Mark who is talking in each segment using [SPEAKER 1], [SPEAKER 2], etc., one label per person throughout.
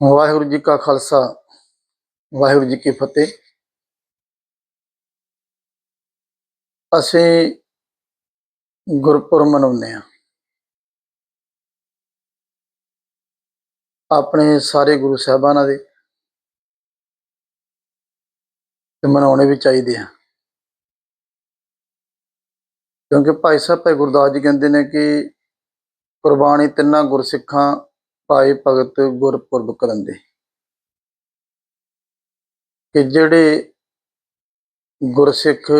[SPEAKER 1] ਵਾਹਿਗੁਰੂ ਜੀ ਕਾ ਖਾਲਸਾ, ਵਾਹਿਗੁਰੂ ਜੀ ਕੀ ਫਤਿਹ। ਅਸੀਂ ਗੁਰਪੁਰਬ ਮਨਾਉਂਦੇ ਆ ਆਪਣੇ ਸਾਰੇ ਗੁਰੂ ਸਾਹਿਬਾਨਾਂ ਦੇ ਤੇ ਮਨਾਉਣੇ ਵੀ ਚਾਹੀਦੇ ਆ। ਕਿਉਂਕਿ ਭਾਈ ਸਾਹਿਬ, ਭਾਈ ਗੁਰਦਾਸ ਜੀ ਕਹਿੰਦੇ ਨੇ ਕਿ ਕੁਰਬਾਨੀ ਤਿੰਨਾਂ ਗੁਰਸਿੱਖਾਂ ਭਾਈ ਭਗਤ ਗੁਰਪੁਰਬ ਕਰਨ ਦੇ। ਕਿ ਜਿਹੜੇ ਗੁਰਸਿੱਖ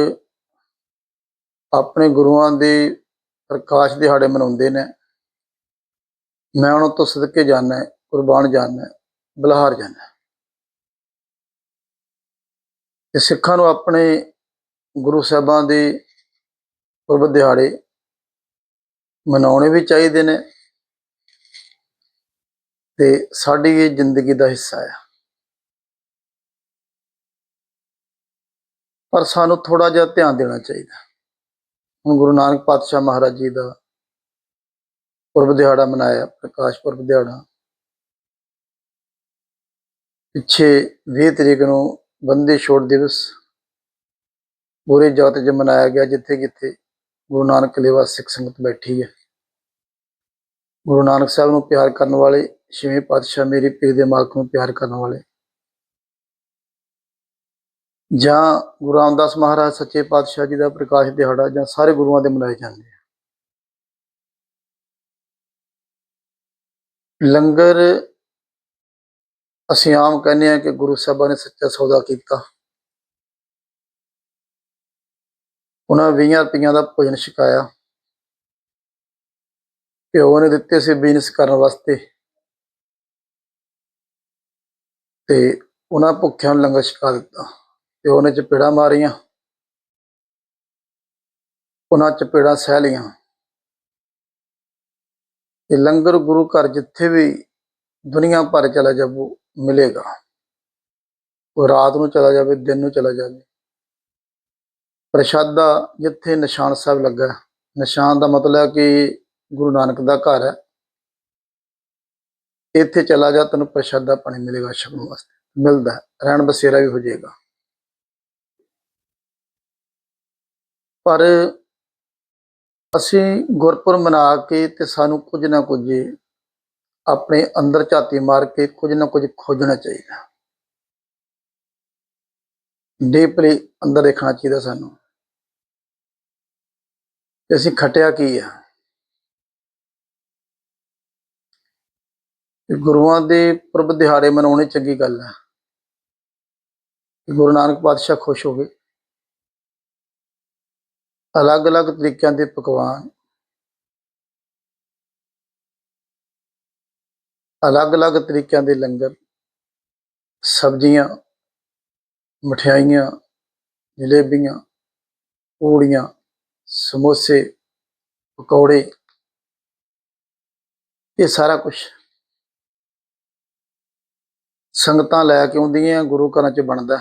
[SPEAKER 1] ਆਪਣੇ ਗੁਰੂਆਂ ਦੇ ਪ੍ਰਕਾਸ਼ ਦਿਹਾੜੇ ਮਨਾਉਂਦੇ ਨੇ, ਮੈਂ ਉਹਨਾਂ ਤੋਂ ਸਦਕੇ ਜਾਣਾ ਕੁਰਬਾਨ ਜਾਣਾ ਹੈ ਬਲਹਾਰ ਜਾਣਾ ਤੇ ਸਿੱਖਾਂ ਨੂੰ ਆਪਣੇ ਗੁਰੂ ਸਾਹਿਬਾਂ ਦੇ ਪੁਰਬ ਦਿਹਾੜੇ ਮਨਾਉਣੇ ਵੀ ਚਾਹੀਦੇ ਨੇ ਤੇ ਸਾਡੀ ਇਹ ਜ਼ਿੰਦਗੀ ਦਾ ਹਿੱਸਾ ਆ। ਪਰ ਸਾਨੂੰ ਥੋੜਾ ਜਿਹਾ ਧਿਆਨ ਦੇਣਾ ਚਾਹੀਦਾ। ਹੁਣ ਗੁਰੂ ਨਾਨਕ ਪਾਤਸ਼ਾਹ ਮਹਾਰਾਜ ਜੀ ਦਾ ਪੁਰਬ ਦਿਹਾੜਾ ਮਨਾਇਆ, ਪ੍ਰਕਾਸ਼ ਪੁਰਬ ਦਿਹਾੜਾ। ਪਿੱਛੇ 20 ਤਰੀਕ ਨੂੰ ਬੰਦੀ ਛੋੜ ਦਿਵਸ ਪੂਰੇ ਜਗਤ 'ਚ ਮਨਾਇਆ ਗਿਆ ਜਿੱਥੇ ਜਿੱਥੇ ਗੁਰੂ ਨਾਨਕ ਲੇਵਾ ਸਿੱਖ ਸੰਗਤ ਬੈਠੀ ਹੈ। ਗੁਰੂ ਨਾਨਕ ਸਾਹਿਬ ਨੂੰ ਪਿਆਰ ਕਰਨ ਵਾਲੇ ਛੇਵੇਂ ਪਾਤਸ਼ਾਹ ਮੇਰੀ ਪੀਰ ਦੇ ਮਾਲਕ ਨੂੰ ਪਿਆਰ ਕਰਨ ਵਾਲੇ। ਜਾਂ ਗੁਰੂ ਰਾਮਦਾਸ ਮਹਾਰਾਜ ਸੱਚੇ ਪਾਤਸ਼ਾਹ ਜੀ ਦਾ ਪ੍ਰਕਾਸ਼ ਦਿਹਾੜਾ ਜਾਂ ਸਾਰੇ ਗੁਰੂਆਂ ਦੇ ਮਨਾਏ ਜਾਂਦੇ ਆ। ਲੰਗਰ ਅਸੀਂ ਆਮ ਕਹਿੰਦੇ ਆ ਕਿ ਗੁਰੂ ਸਾਹਿਬਾਂ ਨੇ ਸੱਚਾ ਸੌਦਾ ਕੀਤਾ। ਉਹਨਾਂ 20 ਰੁਪਈਆਂ ਦਾ ਭੋਜਨ ਛਕਾਇਆ। ਪਿਓ ਨੇ ਦਿੱਤੇ ਸੀ ਬਿਜ਼ਨਸ ਕਰਨ ਵਾਸਤੇ। ਤੇ ਉਹਨਾਂ ਭੁੱਖਿਆਂ ਨੂੰ ਲੰਗਰ ਛਕਾ ਦਿੱਤਾ ਤੇ ਉਹਨੇ ਚਪੇੜਾਂ ਮਾਰੀਆਂ। ਉਹਨਾਂ ਚਪੇੜਾਂ ਸਹਿ ਲਈਆਂ। ਤੇ ਲੰਗਰ ਗੁਰੂ ਘਰ ਜਿੱਥੇ ਵੀ ਦੁਨੀਆ ਭਰ ਚਲਾ ਜਾਵੋ ਮਿਲੇਗਾ। ਉਹ ਰਾਤ ਨੂੰ ਚਲਾ ਜਾਵੇ, ਦਿਨ ਨੂੰ ਚਲਾ ਜਾਵੇ। ਪ੍ਰਸ਼ਾਦਾ ਜਿੱਥੇ ਨਿਸ਼ਾਨ ਸਾਹਿਬ ਲੱਗਾ, ਨਿਸ਼ਾਨ ਦਾ ਮਤਲਬ ਹੈ ਕਿ ਗੁਰੂ ਨਾਨਕ ਦਾ ਘਰ ਹੈ। ਇੱਥੇ ਚਲਾ ਜਾ, ਤੈਨੂੰ ਪ੍ਰਸ਼ਾਦਾ ਪਾਣੀ ਮਿਲੇਗਾ ਛਕਣ ਵਾਸਤੇ। ਮਿਲਦਾ ਰਹਿਣ ਬਸੇਰਾ ਵੀ ਹੋ ਜਾਏਗਾ। ਪਰ ਅਸੀਂ ਗੁਰਪੁਰਬ ਮਨਾ ਕੇ ਤੇ ਸਾਨੂੰ ਕੁਝ ਨਾ ਕੁਝ ਆਪਣੇ ਅੰਦਰ ਝਾਤੀ ਮਾਰ ਕੇ ਕੁਝ ਨਾ ਕੁਝ ਖੋਜਣਾ ਚਾਹੀਦਾ। ਡੀਪਲੀ ਅੰਦਰ ਦੇਖਣਾ ਚਾਹੀਦਾ ਸਾਨੂੰ। ਅਸੀਂ ਖਟਿਆ ਕੀ ਆ ਕਿ ਗੁਰੂਆਂ ਦੇ ਪੁਰਬ ਦਿਹਾੜੇ ਮਨਾਉਣੇ ਚੰਗੀ ਗੱਲ ਹੈ ਗੁਰੂ ਨਾਨਕ ਪਾਤਸ਼ਾਹ ਖੁਸ਼ ਹੋਵੇ। ਅਲੱਗ-ਅਲੱਗ ਤਰੀਕਿਆਂ ਦੇ ਪਕਵਾਨ। ਅਲੱਗ-ਅਲੱਗ ਤਰੀਕਿਆਂ ਦੇ ਲੰਗਰ। ਸਬਜ਼ੀਆਂ, ਮਠਿਆਈਆਂ, ਜਲੇਬੀਆਂ, ਪੂੜੀਆਂ, ਸਮੋਸੇ, ਪਕੌੜੇ। ਇਹ ਸਾਰਾ ਕੁਝ ਸੰਗਤਾਂ ਲੈ ਕੇ ਆਉਂਦੀਆਂ ਗੁਰੂ ਘਰਾਂ 'ਚ ਬਣਦਾ।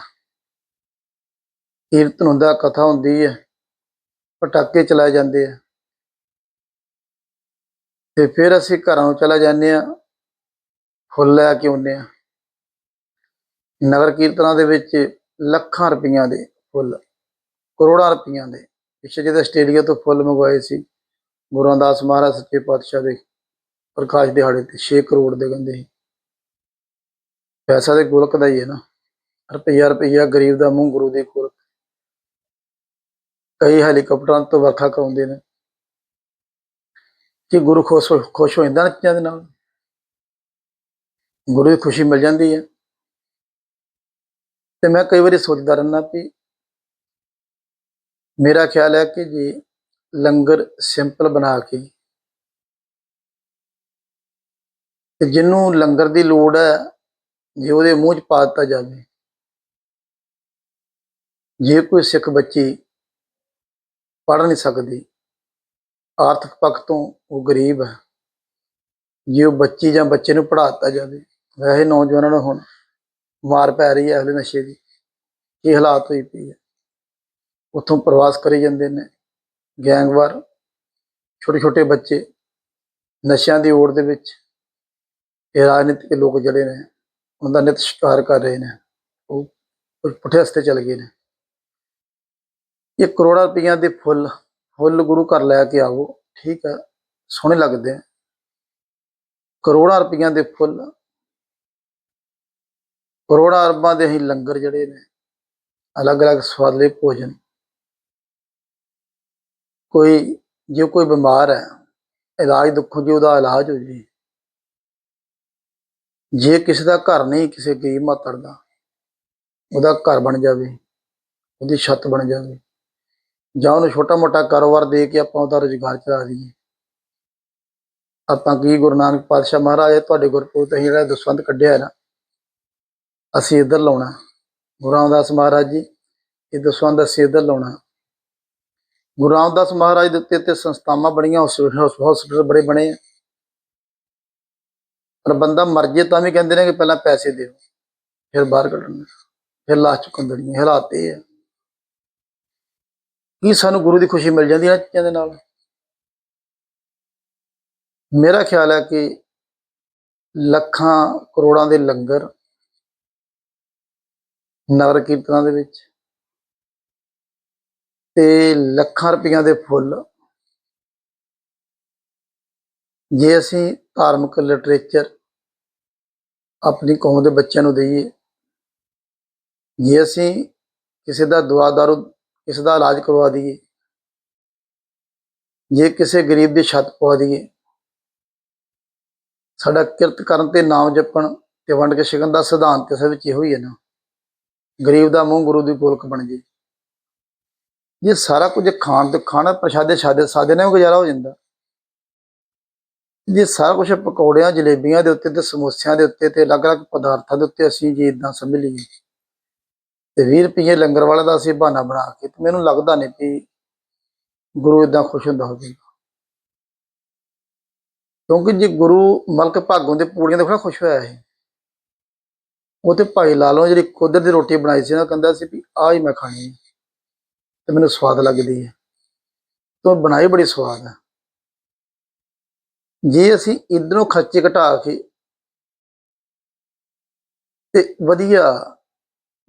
[SPEAKER 1] ਕੀਰਤਨ ਹੁੰਦਾ, ਕਥਾ ਹੁੰਦੀ ਹੈ ਪਟਾਕੇ ਚਲਾਏ ਜਾਂਦੇ ਆ ਤੇ ਫਿਰ ਅਸੀਂ ਘਰਾਂ ਨੂੰ ਚਲਾ ਜਾਂਦੇ ਆ, ਫੁੱਲ ਲੈ ਕੇ ਆਉਂਦੇ ਆ। ਨਗਰ ਕੀਰਤਨਾਂ ਦੇ ਵਿੱਚ ਲੱਖਾਂ ਰੁਪਈਆਂ ਦੇ ਫੁੱਲ, ਕਰੋੜਾਂ ਰੁਪਈਆਂ ਦੇ। ਪਿੱਛੇ ਜਿਹਦੇ ਆਸਟ੍ਰੇਲੀਆ ਤੋਂ ਫੁੱਲ ਮੰਗਵਾਏ ਸੀ, ਗੁਰੂ ਰਾਮਦਾਸ ਮਹਾਰਾਜ ਸੱਚੇ ਪਾਤਸ਼ਾਹ ਦੇ, ਪ੍ਰਕਾਸ਼ ਦਿਹਾੜੇ ਤੇ 6 ਕਰੋੜ ਦੇ ਕਹਿੰਦੇ ਸੀ। ਪੈਸਾ ਦੇ ਗੁਲਕ ਦਾ ਹੀ ਹੈ ਨਾ। ਰੁਪਈਆ ਰੁਪਈਆ ਗਰੀਬ ਦਾ ਮੂੰਹ ਗੁਰੂ ਦੇ ਕੋਲ ਕਈ ਹੈਲੀਕਾਪਟਰਾਂ ਤੋਂ ਵਰਖਾ ਕਰਾਉਂਦੇ ਨੇ। ਕਿ ਗੁਰੂ ਖੁਸ਼ ਹੋ- ਖੁਸ਼ ਹੋ ਜਾਂਦਾ ਨਾ ਚੀਜ਼ਾਂ ਦੇ ਨਾਲ। ਗੁਰੂ ਦੀ ਖੁਸ਼ੀ ਮਿਲ ਜਾਂਦੀ ਹੈ। ਤੇ ਮੈਂ ਕਈ ਵਾਰੀ ਸੋਚਦਾ ਰਹਿੰਦਾ ਵੀ ਮੇਰਾ ਖਿਆਲ ਹੈ ਕਿ ਜੇ ਲੰਗਰ ਸਿੰਪਲ ਬਣਾ ਕੇ ਤੇ ਜਿਹਨੂੰ ਲੰਗਰ ਦੀ ਲੋੜ ਹੈ ਜੇ ਉਹਦੇ ਮੂੰਹ 'ਚ ਪਾ ਦਿੱਤਾ ਜਾਵੇ, ਜੇ ਕੋਈ ਸਿੱਖ ਬੱਚੀ ਪੜ੍ਹ ਨਹੀਂ ਸਕਦੀ, ਆਰਥਿਕ ਪੱਖ ਤੋਂ ਉਹ ਗਰੀਬ ਹੈ, ਜੇ ਉਹ ਬੱਚੀ ਜਾਂ ਬੱਚੇ ਨੂੰ ਪੜ੍ਹਾ ਦਿੱਤਾ ਜਾਵੇ, ਵੈਸੇ ਨੌਜਵਾਨਾਂ ਨੂੰ ਹੁਣ ਮਾਰ ਪੈ ਰਹੀ ਹੈ ਅਗਲੇ ਨਸ਼ੇ ਦੀ, ਕੀ ਹਾਲਾਤ ਹੋਈ ਪਈ ਹੈ? ਉੱਥੋਂ ਪ੍ਰਵਾਸ ਕਰੀ ਜਾਂਦੇ ਨੇ, ਗੈਂਗਵਾਰ ਛੋਟੇ ਛੋਟੇ ਬੱਚੇ, ਨਸ਼ਿਆਂ ਦੀ ਓੜ ਦੇ ਵਿੱਚ, ਇਹ ਰਾਜਨੀਤਿਕ ਲੋਕ ਜਿਹੜੇ ਨੇ। ਉਹਨਾਂ ਦਾ ਨਿਤ ਸ਼ਿਕਾਰ ਕਰ ਰਹੇ ਨੇ। ਉਹ ਕੁਝ ਪੁੱਠੇ ਰਸਤੇ ਚੱਲ ਗਏ ਨੇ। ਇਹ ਕਰੋੜਾਂ ਰੁਪਈਆਂ ਦੇ ਫੁੱਲ ਫੁੱਲ ਗੁਰੂ ਘਰ ਲੈ ਕੇ ਆਵੋ ਠੀਕ ਹੈ ਸੋਹਣੇ ਲੱਗਦੇ ਆ। ਕਰੋੜਾਂ ਰੁਪਈਆਂ ਦੇ ਫੁੱਲ, ਕਰੋੜਾਂ ਅਰਬਾਂ ਦੇ ਹੀ ਲੰਗਰ ਜਿਹੜੇ ਨੇ, ਅਲੱਗ-ਅਲੱਗ ਸਵਾਦਲੇ ਭੋਜਨ। ਕੋਈ, ਜੇ ਕੋਈ ਬਿਮਾਰ ਹੈ, ਇਲਾਜ ਦੁੱਖੋਂ, ਜੀ ਉਹਦਾ ਇਲਾਜ ਹੋ ਜੀ ਜੇ ਕਿਸੇ ਦਾ ਘਰ ਨਹੀਂ ਕਿਸੇ ਗਰੀਬ ਮਾਤੜ ਦਾ, ਉਹਦਾ ਘਰ ਬਣ ਜਾਵੇ, ਉਹਦੀ ਛੱਤ ਬਣ ਜਾਵੇ, ਜਾਂ ਉਹਨੂੰ ਛੋਟਾ ਮੋਟਾ ਕਾਰੋਬਾਰ ਦੇ ਕੇ ਆਪਾਂ ਉਹਦਾ ਰੁਜ਼ਗਾਰ ਚਲਾ ਦਈਏ। ਆਪਾਂ ਕੀ ਗੁਰੂ ਨਾਨਕ ਪਾਤਸ਼ਾਹ ਮਹਾਰਾਜ ਤੁਹਾਡੇ ਗੁਰਪੁਰਬ ਤੇ ਜਿਹੜਾ ਦਸਵੰਧ ਕੱਢਿਆ ਹੈ ਨਾ, ਅਸੀਂ ਇੱਧਰ ਲਾਉਣਾ। ਗੁਰੂ ਰਾਮਦਾਸ ਮਹਾਰਾਜ ਜੀ, ਇਹ ਦਸਵੰਧ ਅਸੀਂ ਇੱਧਰ ਲਾਉਣਾ। ਗੁਰੂ ਰਾਮਦਾਸ ਮਹਾਰਾਜ ਦੇ ਉੱਤੇ ਤੇ ਸੰਸਥਾਵਾਂ ਬਣੀਆਂ ਹਸਪੀਟਲ ਬੜੇ ਬਣੇ ਆ। ਪਰ ਬੰਦਾ ਮਰ ਜੇ ਤਾਂ ਵੀ ਕਹਿੰਦੇ ਨੇ ਕਿ ਪਹਿਲਾਂ ਪੈਸੇ ਦਿਓ, ਫਿਰ ਬਾਹਰ ਕੱਢਣ ਫਿਰ ਲਾਸ਼ ਚੁੱਕਣ ਦੇਣੀ ਹਾਲਾਤ ਇਹ ਹੈ ਕੀ ਸਾਨੂੰ ਗੁਰੂ ਦੀ ਖੁਸ਼ੀ ਮਿਲ ਜਾਂਦੀ ਹੈ ਇਹਨਾਂ ਚੀਜ਼ਾਂ ਦੇ ਨਾਲ? ਮੇਰਾ ਖਿਆਲ ਹੈ ਕਿ ਲੱਖਾਂ ਕਰੋੜਾਂ ਦੇ ਲੰਗਰ ਨਗਰ ਕੀਰਤਨਾਂ ਦੇ ਵਿੱਚ ਤੇ ਲੱਖਾਂ ਰੁਪਈਆਂ ਦੇ ਫੁੱਲ ਜੇ ਅਸੀਂ ਧਾਰਮਿਕ ਲਿਟਰੇਚਰ ਆਪਣੀ ਕੌਮ ਦੇ ਬੱਚਿਆਂ ਨੂੰ ਦਈਏ। ਜੇ ਅਸੀਂ ਕਿਸੇ ਦਾ ਦਵਾ ਦਾਰੂ ਕਿਸੇ ਦਾ ਇਲਾਜ ਕਰਵਾ ਦਈਏ, ਜੇ ਕਿਸੇ ਗਰੀਬ ਦੀ ਛੱਤ ਪਵਾ ਦਈਏ, ਸਾਡਾ ਕਿਰਤ ਕਰਨ ਤੇ ਨਾਮ ਜਪਣ ਤੇ ਵੰਡ ਕੇ ਛਕਣ ਦਾ ਸਿਧਾਂਤ ਇਸ ਵਿੱਚ ਇਹੋ ਹੀ ਹੈ ਨਾ। ਗਰੀਬ ਦਾ ਮੂੰਹ ਗੁਰੂ ਦੀ ਗੋਲਕ ਬਣ ਜੇ। ਜੇ ਸਾਰਾ ਕੁਝ ਖਾਣ ਤੇ ਖਾਣਾ, ਪ੍ਰਸ਼ਾਦੇ ਸ਼ਾਦੇ ਸਾਦੇ ਨਾਲ ਗੁਜ਼ਾਰਾ ਹੋ ਜਾਂਦਾ। ਜੇ ਸਾਰਾ ਕੁਝ ਪਕੌੜਿਆਂ, ਜਲੇਬੀਆਂ ਦੇ ਉੱਤੇ ਤੇ ਸਮੋਸਿਆਂ ਦੇ ਉੱਤੇ ਤੇ ਅਲੱਗ-ਅਲੱਗ ਪਦਾਰਥਾਂ ਦੇ ਉੱਤੇ ਅਸੀਂ ਜੇ ਇਦਾਂ ਸਮਝ ਲਈਏ ਤੇ 20 ਰੁਪਏ ਲੰਗਰ ਵਾਲੇ ਦਾ ਅਸੀਂ ਬਹਾਨਾ ਬਣਾ ਕੇ ਤੇ ਮੈਨੂੰ ਲੱਗਦਾ ਨਹੀਂ ਵੀ ਗੁਰੂ ਇਦਾਂ ਖੁਸ਼ ਹੁੰਦਾ ਹੋਵੇਗਾ। ਕਿਉਂਕਿ ਜੇ ਗੁਰੂ ਮਲਕ ਭਾਗੋਂ ਦੇ ਪੂੜੀਆਂ ਦੇਖਣਾ ਖੁਸ਼ ਹੋਇਆ ਹੈ ਉਹ ਤੇ ਭਾਈ ਲਾਲੋਂ ਜਿਹੜੀ ਕੁਦਰ ਦੀ ਰੋਟੀ ਬਣਾਈ ਸੀ ਨਾ ਕਹਿੰਦਾ ਸੀ ਵੀ ਆਹ ਹੀ ਮੈਂ ਖਾਣੀ ਹੈ ਤੇ ਮੈਨੂੰ ਸਵਾਦ ਲੱਗਦੀ ਹੈ। ਤੋਂ ਬਣਾਈ ਬੜੀ ਸਵਾਦ ਹੈ। ਜੇ ਅਸੀਂ ਇਧਰੋਂ ਖਰਚੇ ਘਟਾ ਕੇ ਤੇ ਵਧੀਆ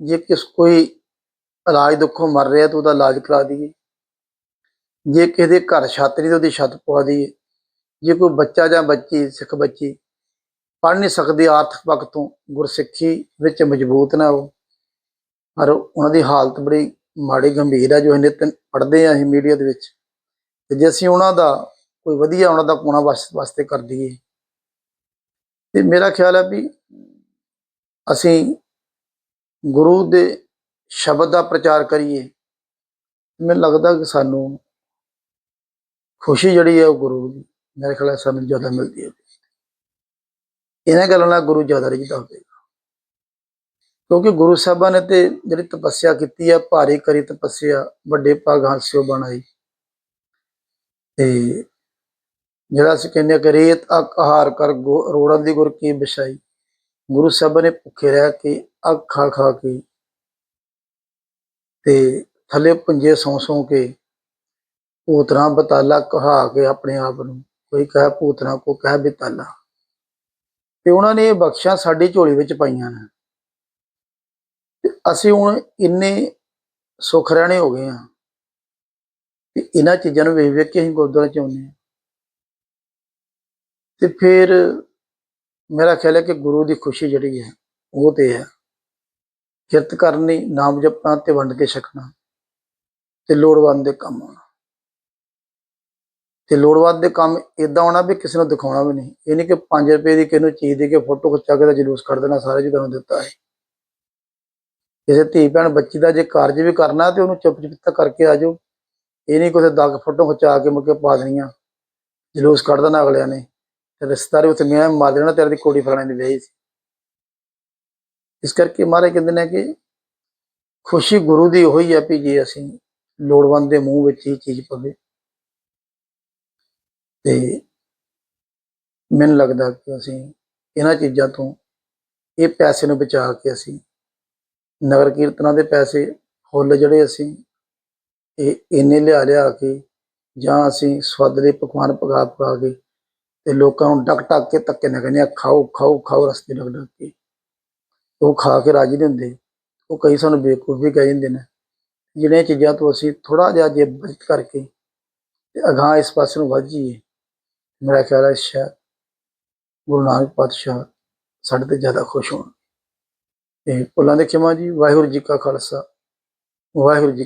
[SPEAKER 1] ਜੇ ਕਿਸ ਕੋਈ ਇਲਾਜ ਦੁੱਖੋਂ ਮਰ ਰਿਹਾ ਤਾਂ ਉਹਦਾ ਇਲਾਜ ਕਰਾ ਦਈਏ। ਜੇ ਕਿਸੇ ਦੇ ਘਰ ਛੱਤ ਨਹੀਂ ਤਾਂ ਉਹਦੀ ਛੱਤ ਪਵਾ ਦਈਏ। ਜੇ ਕੋਈ ਬੱਚਾ ਜਾਂ ਬੱਚੀ, ਸਿੱਖ ਬੱਚੀ ਪੜ੍ਹ ਨਹੀਂ ਸਕਦੀ ਆਰਥਿਕ ਪੱਖ ਤੋਂ, ਗੁਰਸਿੱਖੀ ਵਿੱਚ ਮਜ਼ਬੂਤ ਨਾ ਹੋ ਪਰ ਉਹਨਾਂ ਦੀ ਹਾਲਤ ਬੜੀ ਮਾੜੀ ਗੰਭੀਰ ਹੈ ਜੋ ਅਸੀਂ ਨਿਤ ਪੜ੍ਹਦੇ ਆ ਅਸੀਂ ਮੀਡੀਆ ਦੇ ਵਿੱਚ। ਤੇ ਜੇ ਅਸੀਂ ਉਹਨਾਂ ਦਾ ਕੋਈ ਵਧੀਆ ਉਹਨਾਂ ਦਾ ਪੂਣਾ ਵਾਸਤੇ ਕਰ ਦਈਏ। ਤੇ ਮੇਰਾ ਖਿਆਲ ਹੈ ਵੀ ਅਸੀਂ ਗੁਰੂ ਦੇ ਸ਼ਬਦ ਦਾ ਪ੍ਰਚਾਰ ਕਰੀਏ, ਮੈਨੂੰ ਲੱਗਦਾ ਕਿ ਸਾਨੂੰ ਖੁਸ਼ੀ ਜਿਹੜੀ ਹੈ ਉਹ ਗੁਰੂ ਦੀ, ਮੇਰੇ ਖਿਆਲ ਹੈ ਸਾਨੂੰ ਜ਼ਿਆਦਾ ਮਿਲਦੀ ਹੈ। ਇਹਨਾਂ ਗੱਲਾਂ ਨਾਲ ਗੁਰੂ ਜ਼ਿਆਦਾ ਰਿਝਦਾ ਹੋਵੇਗਾ। ਕਿਉਂਕਿ ਗੁਰੂ ਸਾਹਿਬਾਂ ਨੇ ਤੇ ਜਿਹੜੀ ਤਪੱਸਿਆ ਕੀਤੀ ਹੈ ਭਾਰੀ ਕਰੀ ਤਪੱਸਿਆ, ਵੱਡੇ ਭਾਗ ਹਾਸਿਓ ਬਣਾਈ ਤੇ ਜਿਹੜਾ ਅਸੀਂ ਕਹਿੰਦੇ ਹਾਂ ਕਿ ਰੇਤ ਅਕ ਆਹਾਰ ਕਰ ਗੋ- ਰੋੜਾਂ ਦੀ ਗੁਰ ਕੀ ਵਿਛਾਈ। ਗੁਰੂ ਸਾਹਿਬਾਂ ਨੇ ਭੁੱਖੇ ਰਹਿ ਕੇ ਅੱਖ ਖਾ ਖਾ ਕੇ ਤੇ ਥੱਲੇ ਪੰਜੇ ਸੌਂ ਸੌਂ ਕੇ ਭੂਤਨਾ ਬਤਾਲਾ ਕਹਾ ਕੇ ਆਪਣੇ ਆਪ ਨੂੰ, ਕੋਈ ਕਹੇ ਭੂਤਨਾ ਕੋ ਕਹੇ ਬਿਤਾਲਾ। ਤੇ ਉਹਨਾਂ ਨੇ ਇਹ ਬਖਸ਼ਾਂ ਸਾਡੀ ਝੋਲੀ ਵਿੱਚ ਪਾਈਆਂ ਨੇ। ਤੇ ਅਸੀਂ ਹੁਣ ਇੰਨੇ ਸੁਖ ਰਹਿਣੇ ਹੋ ਗਏ ਆ ਤੇ ਇਹਨਾਂ ਚੀਜ਼ਾਂ ਨੂੰ ਵੇਖ ਵੇਖ ਕੇ ਅਸੀਂ ਗੁਰਦੁਆਰੇ ਚ ਆਉਂਦੇ ਹਾਂ। ਤੇ ਫਿਰ ਮੇਰਾ ਖਿਆਲ ਹੈ ਕਿ ਗੁਰੂ ਦੀ ਖੁਸ਼ੀ ਜਿਹੜੀ ਹੈ, ਉਹ ਤੇ ਹੈ। ਕਿਰਤ ਕਰਨੀ ਨਾਮ ਜਪਣਾ ਤੇ ਵੰਡ ਕੇ ਛਕਣਾ ਤੇ ਲੋੜਵੰਦ ਦੇ ਕੰਮ ਆਉਣਾ। ਤੇ ਲੋੜਵੰਦ ਦੇ ਕੰਮ ਇਦਾਂ ਆਉਣਾ ਵੀ ਕਿਸੇ ਨੂੰ ਦਿਖਾਉਣਾ ਵੀ ਨਹੀਂ। ਇਹ ਨਹੀਂ ਕਿ 5 ਰੁਪਏ ਦੀ ਕਿਸੇ ਨੂੰ ਚੀਜ਼ ਦੇ ਕੇ ਫੋਟੋ ਖਿਚਾ ਕੇ ਤਾਂ ਜਲੂਸ ਕੱਢ ਦੇਣਾ, ਸਾਰੇ ਜੀ ਤੁਹਾਨੂੰ ਦਿੱਤਾ ਹੈ ਕਿਸੇ ਧੀ ਭੈਣ ਬੱਚੀ ਦਾ ਜੇ ਕਾਰਜ ਵੀ ਕਰਨਾ ਤੇ ਉਹਨੂੰ ਚੁੱਪ ਚੁਪਤਾ ਕਰਕੇ ਆ ਜਾਓ। ਇਹ ਨਹੀਂ ਕੋਈ ਦਾਗ ਫੋਟੋ ਖਿਚਾ ਕੇ ਮੁੜ ਕੇ ਪਾ ਦੇਣੀਆਂ, ਜਲੂਸ ਕੱਢ ਦੇਣਾ ਅਗਲਿਆਂ ਨੇ। ਰਿਸ਼ਤੇਦਾਰੀ ਉੱਥੇ ਮੈਂ ਮਾਰ ਦੇਣਾ, ਤੇਰੇ ਦੀ ਕੁੜੀ ਫਲਾਣੇ ਦੀ ਵਿਆਹੀ ਸੀ। ਇਸ ਕਰਕੇ ਮਹਾਰਾਜ ਕਹਿੰਦੇ ਨੇ ਕਿ ਖੁਸ਼ੀ ਗੁਰੂ ਦੀ ਉਹੀ ਹੈ ਵੀ ਜੇ ਅਸੀਂ ਲੋੜਵੰਦ ਦੇ ਮੂੰਹ ਵਿੱਚ ਹੀ ਚੀਜ਼ ਪਵੇ। ਤੇ ਮੈਨੂੰ ਲੱਗਦਾ ਕਿ ਅਸੀਂ ਇਹਨਾਂ ਚੀਜ਼ਾਂ ਤੋਂ ਇਹ ਪੈਸੇ ਨੂੰ ਬਚਾ ਕੇ ਅਸੀਂ ਨਗਰ ਕੀਰਤਨਾਂ ਦੇ ਪੈਸੇ, ਫੁੱਲ ਜਿਹੜੇ ਅਸੀਂ ਇਹ ਇੰਨੇ ਲਿਆ ਲਿਆ ਕੇ ਜਾਂ ਅਸੀਂ ਸਵਾਦਲੇ ਪਕਵਾਨ ਪਕਾ ਪਕਾ ਕੇ ਤੇ ਲੋਕਾਂ ਨੂੰ ਡਕ ਟਕ ਕੇ ਧੱਕੇ ਨਾਲ ਕਹਿੰਦੇ ਆ, ਖਾਓ ਖਾਓ ਖਾਓ ਰਸਤੇ ਡਕ ਡਕ ਕੇ। ਉਹ ਖਾ ਕੇ ਰਾਜੀ ਨਹੀਂ ਹੁੰਦੇ। ਉਹ ਕਈ ਸਾਨੂੰ ਬੇਵਕੂਫ ਵੀ ਕਹਿ ਜਾਂਦੇ ਨੇ। ਜਿਹੜੀਆਂ ਚੀਜ਼ਾਂ ਤੋਂ ਅਸੀਂ ਥੋੜਾ ਜਿਹਾ ਜੇ ਬਚਤ ਕਰਕੇ ਤੇ ਅਗਾਂਹ ਇਸ ਪਾਸੇ ਨੂੰ ਵੱਧ ਜਾਈਏ, ਮੇਰਾ ਖਿਆਲ ਹੈ ਸ਼ਾਇਦ ਗੁਰੂ ਨਾਨਕ ਪਾਤਸ਼ਾਹ ਸਾਡੇ ਤੇ ਜ਼ਿਆਦਾ ਖੁਸ਼ ਹੋਣ ਤੇ ਭੁੱਲਾਂ ਦੇ ਖਿਮਾ ਜੀ, ਵਾਹਿਗੁਰੂ ਜੀ ਕਾ ਖਾਲਸਾ, ਵਾਹਿਗੁਰੂ ਜੀ